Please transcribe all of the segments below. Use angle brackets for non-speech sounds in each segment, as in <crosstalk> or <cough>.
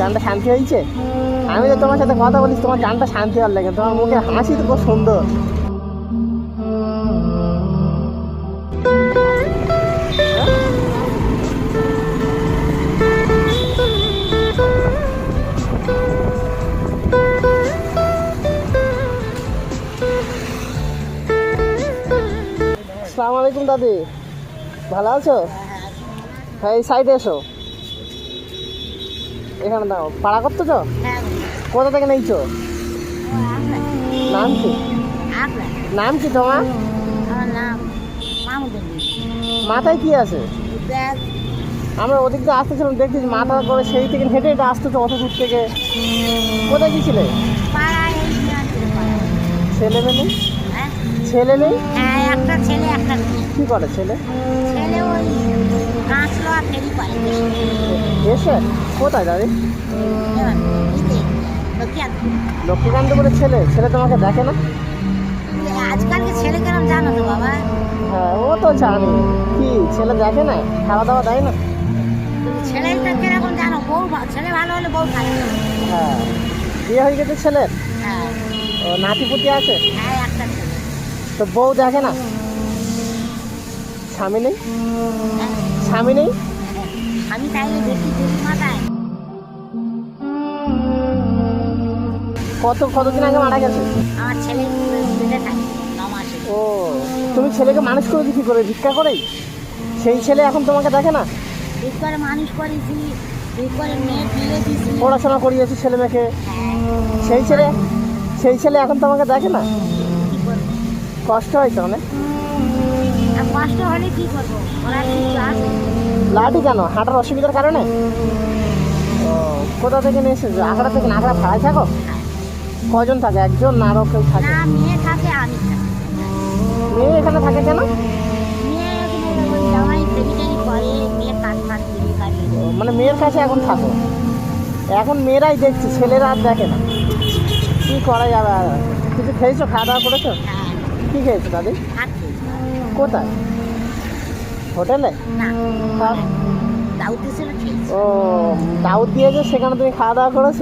জানটা শান্তি হয়েছে? আমি তো তোমার সাথে কথা বলিস তোমার জানটা শান্তি হওয়ার লাগে, তোমার মুখে হাসি তো খুব সুন্দর। আসসালামু আলাইকুম দাদি। ভালো আছো? হ্যাঁ এই সাইডে এসো। এখানে দাও। পাড়া করতেছো কোথা থেকে নেইছো নাম কি? নাম কি তোমার? মাথায় কি আছে? আমরা ওদিক দিয়ে আসতেছিলাম দেখতেছি মাথা করে সেই থেকে হেঁটে হেঁটে আসতেছো অত দূর থেকে কোথায় গেছিলে ছেলে? মেয়ে ছেলে নেই? একটা ছেলে একটা। কি করে ছেলে? ছেলে ওই ফেরি কোথায় দাদি? ছেলে? ছেলে তোমাকে দেখে না? আজকালকে ছেলে কেরম জানো তো বাবা? হ্যাঁ ও তো জানি। কি ছেলে দেখে না? খাওয়া দাওয়া দেয় না? কীরকম জানো বউ ছেলে ভালো হলে বউ হ্যাঁ। বিয়ে হয়ে গেছে ছেলের হ্যাঁ। ও নাতিপুতি আছে? হ্যাঁ একটা ছেলে। তো বউ দেখে না? স্বামী নেই? হ্যাঁ, স্বামী নেই? আমি তাইলে দেখি মাথায় কত কতদিন আগে মারা গেছে? আমার ছেলে থাকে ও তুমি ছেলেকে মানুষ করে কি করে ভিক্ষা করেই? সেই ছেলে এখন তোমাকে দেখে না? মানুষ করেছি মেয়ে বিয়ে পড়াশোনা করিয়েছি ছেলে মেয়েকে। হ্যাঁ। সেই ছেলে সেই ছেলে এখন তোমাকে দেখে না? কষ্ট হয় তো অনেক? কষ্ট হলে কি করব? লাঠি কেন? হাঁটার অসুবিধার কারণে? কোথা থেকে নিয়ে এসেছ? আঁকড়া থেকে না? আঁকড়া ভাড়ায় থাকো? কজন থাকে? একজন না আরও কেউ থাকে? মেয়ে থাকে আমি মেয়ে এখানে থাকে কেন? মানে মেয়ের কাছে এখন থাকো? এখন মেয়েরাই দেখছি ছেলেরা আর দেখে না। কী করা যাবে আর? কিছু খেয়েছো? খাওয়া দাওয়া করেছ? হ্যাঁ। কী খেয়েছো দাদি। কোথায়? হোটেলে? খেয়েছি। ও দাউদ দিয়েছে সেখানে তুমি খাওয়া দাওয়া করেছ?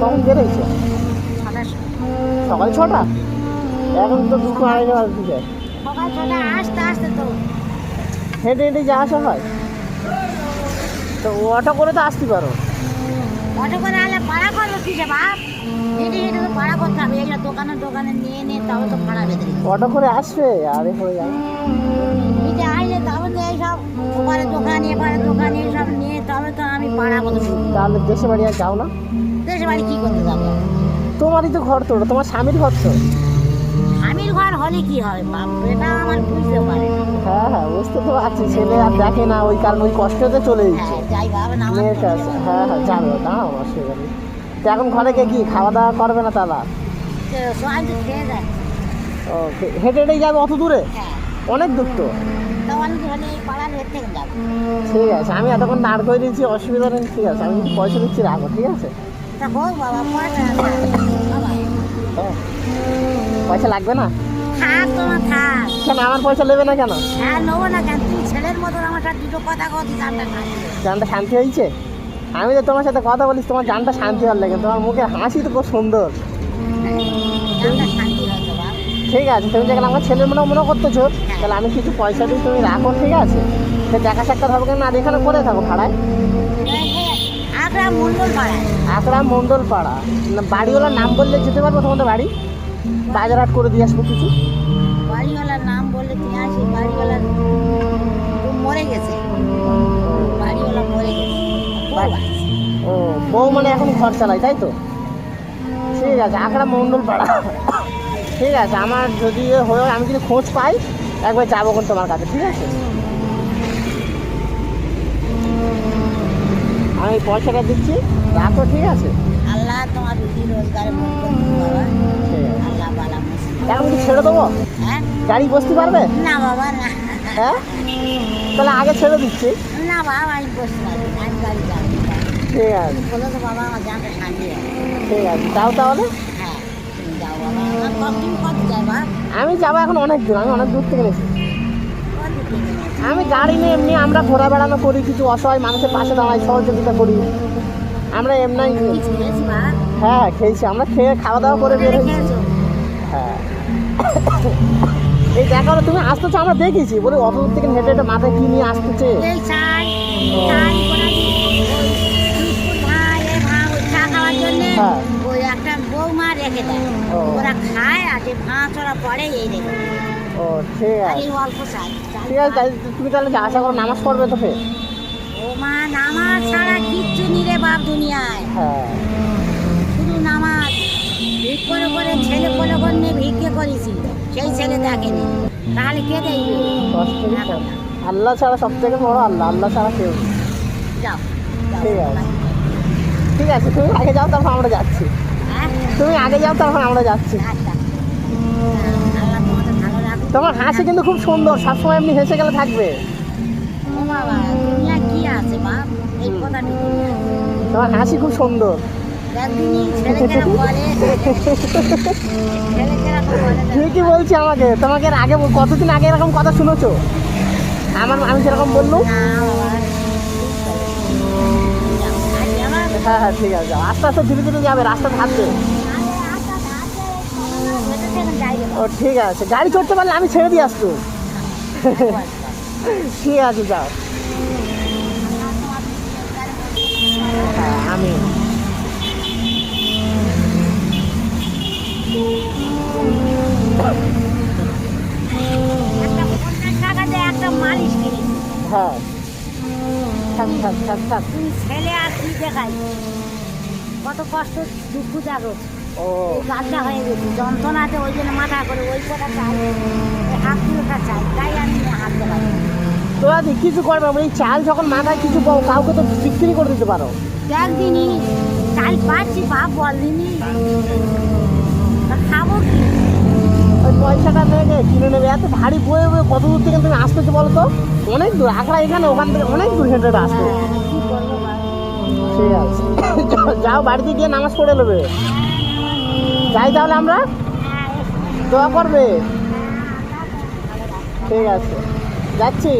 কখন বেরোইছো সকাল ছটা। এখন তো দুটো আড়াইশো বাজছে সকাল ছটা আসতে আসতে তো। হেঁটে হেঁটে যা আসা হয়। তো অটো করে তো আসতে পারো। অটো করে আলে ভাড়া করব কিসে বাপ। হেঁটে হেঁটে তো ভাড়া করতে হবে এইগুলো দোকানে দোকানে নিয়ে নিয়ে তবে তো ভাড়া বেঁধে দিই অটো করে আসবে আরে হয়ে যাবে। হেঁটে আসলে তবে তো এইসব ওপারে দোকান এপারে দোকান এইসব নিয়ে তবে তো আমি পাড়া করতে তাহলে দেশে বাড়ি আর যাও না। দেশে বাড়ি কী করতে যাব? তোমারই তো ঘর তো তোমার স্বামীর ঘর তো স্বামীর ঘর হলে কি হবে? বাপ এটা আমার বুঝতে পারে হ্যাঁ হ্যাঁ বুঝতে তো পারছি ছেলে আর দেখে না ওই কারণে ওই কষ্টতে চলে যাচ্ছে। হ্যাঁ যাই ভাবে না মেয়ের কাছে হ্যাঁ হ্যাঁ যাবে দাঁড়াও অসুবিধা নেই। তো এখন ঘরে গিয়ে কি? খাওয়া দাওয়া করবে না তারা ও হেঁটে হেঁটেই যাবে অত দূরে? হ্যাঁ। অনেক দূর তো। ঠিক আছে আমি এতক্ষণ দাঁড় করে দিয়েছি অসুবিধা নেই ঠিক আছে আমি পয়সা দিচ্ছি রাখো ঠিক আছে? বাবা পয়সা হ্যাঁ লাগবে না? থাক তোমার থাক। কেন আমার পয়সা নেবে না কেন? হ্যাঁ নেব না কেন? তুমি ছেলের মতন আমার দুটো কথা কথা জানটা শান্তি হয়েছে? আমি তো তোমার সাথে কথা বলিস তোমার জানটা শান্তি হওয়ার লাগে তোমার মুখে হাসি তো খুব সুন্দর। ঠিক আছে তুমি যেখানে আমার ছেলের মনে মনে করতেছো তাহলে আমি কিছু পয়সা দিই তুমি রাখো ঠিক আছে? সে দেখা সাক্ষাৎ হবে কেন? আর এখানে করে থাকো ভাড়ায় আমরা মন্ডল পাড়া বাড়িওয়ালার নাম বললে যেতে পারব তোমাদের বাড়ি? বাজার হাট করে দিয়ে আসব কিছু। বাড়িওয়ালার নাম বললে তুমি আসি বাড়িওয়ালার মরে গেছে। বাড়িওয়ালা মরে গেছে। ও বউ মানে এখন ঘর চালাই তাই তো? ঠিক আছে আকরা মণ্ডল পাড়া ঠিক আছে আমার যদি হয়ে আমি যদি খোঁজ পাই একবার যাব কোন তোমার কাছে ঠিক আছে? আমি পয়সাটা দিচ্ছি। রাখো ঠিক আছে। আল্লাহ তোমার রোজগারে। এখন কি ছেড়ে দেবো? হ্যাঁ? গাড়ি বসতে পারবে? না বাবা না। হ্যাঁ? তাহলে আগে ছেড়ে দিচ্ছি। না বাবা আমি বসতে আমি ঠিক আছে। বলে তো বাবা আমার জানটা শান্তি ঠিক আছে। যাও তাহলে। হ্যাঁ যাও বাবা। কত আমি যাব এখন অনেক দূর। আমি অনেক দূর থেকে এসেছি। গাড়ি নিয়ে এমনি আমরা ঘোরা বেড়ানো করি কিছু অসহায় মানুষের পাশে দাঁড়াই সহযোগিতা করি। আমরা এমনি হ্যাঁ খেয়েছি। আমরা খেয়ে খাওয়া দাওয়া করে বের হ্যাঁ। এই দেখো তুমি আসতেছো আমরা দেখেছি। বলে অত দূর থেকে হেঁটে হেঁটে মাথায় কি নিয়ে আসতেছে? হ্যাঁ। ওই একটা বৌমা রেখে দেয়। ওরা খায় আর যে ভাঁচ ওরা পড়ে এই রেখে ঠিক আছে ঠিক আছে তুমি তাহলে আশা করো নামাজ পড়বে তো ফের। ও মা নামাজ ছাড়া কিচ্ছু নি রে বাপ দুনিয়ায়। হ্যাঁ। শুধু নামাজ। ভিক করে করে ছেলে করে ভিক্ষে করেছি সেই ছেলে দেখেনি। তাহলে কে দেখবে? আল্লাহ ছাড়া সব থেকে বড় আল্লাহ আল্লাহ ছাড়া কেউ যাও যাও। ঠিক আছে। ঠিক আছে তুমি আগে যাও তারপর আমরা যাচ্ছি। হ্যাঁ? তুমি আগে যাও তারপর আমরা যাচ্ছি। আচ্ছা আল্লাহ তোমাদের ভালো রাখুক তোমার হাসি কিন্তু খুব সুন্দর সবসময় এমনি হেসে গেলে থাকবে। তোমার হাসি খুব সুন্দর। ঠিকই বলছি আমাকে। তোমাকে আগে কতদিন আগে এরকম কথা শুনেছো? আমার আমি যেরকম আজকে আমার হ্যাঁ হ্যাঁ ঠিক আছে। আস্তে আস্তে ধীরে ধীরে যাবে রাস্তা থাকবে ও ঠিক আছে। গাড়ি চড়তে পারলে আমি ছেড়ে দিয়ে আসতো ঠিক আছে যাও। আমি। হ্যাঁ। থাক থাক থাক থাক। তুই ছেলে আর কি দেখাই? কত কষ্ট দুঃখ জাগো। ও গাছটা হয়ে গেছে। যন্ত্রণাতে ওই জন্য মাথা করে ওই কটা চাই হাত চাই তাই আমি হাত দেখাই তো কিছু করবে এই চাল যখন মাথায় কিছু পাও কাউকে তো বিক্রি করে দিতে পারো। একদিনই চাল পাচ্ছি বাপ বলদিনি তা খাব কি? ওই পয়সাটা নেবে কিনে নেবে। এত ভারী বয়ে বয়ে কত দূর থেকে তুমি আসতেছো বলো তো? অনেক দূর আখড়া এখানে ওখান থেকে অনেক দূর হেঁটে আসতে হ্যাঁ? ঠিক আছে। <coughs> যাও বাড়িতে গিয়ে নামাজ পড়ে নেবে। যাই তাহলে আমরা দোয়া করবে। ঠিক আছে। যাচ্ছি।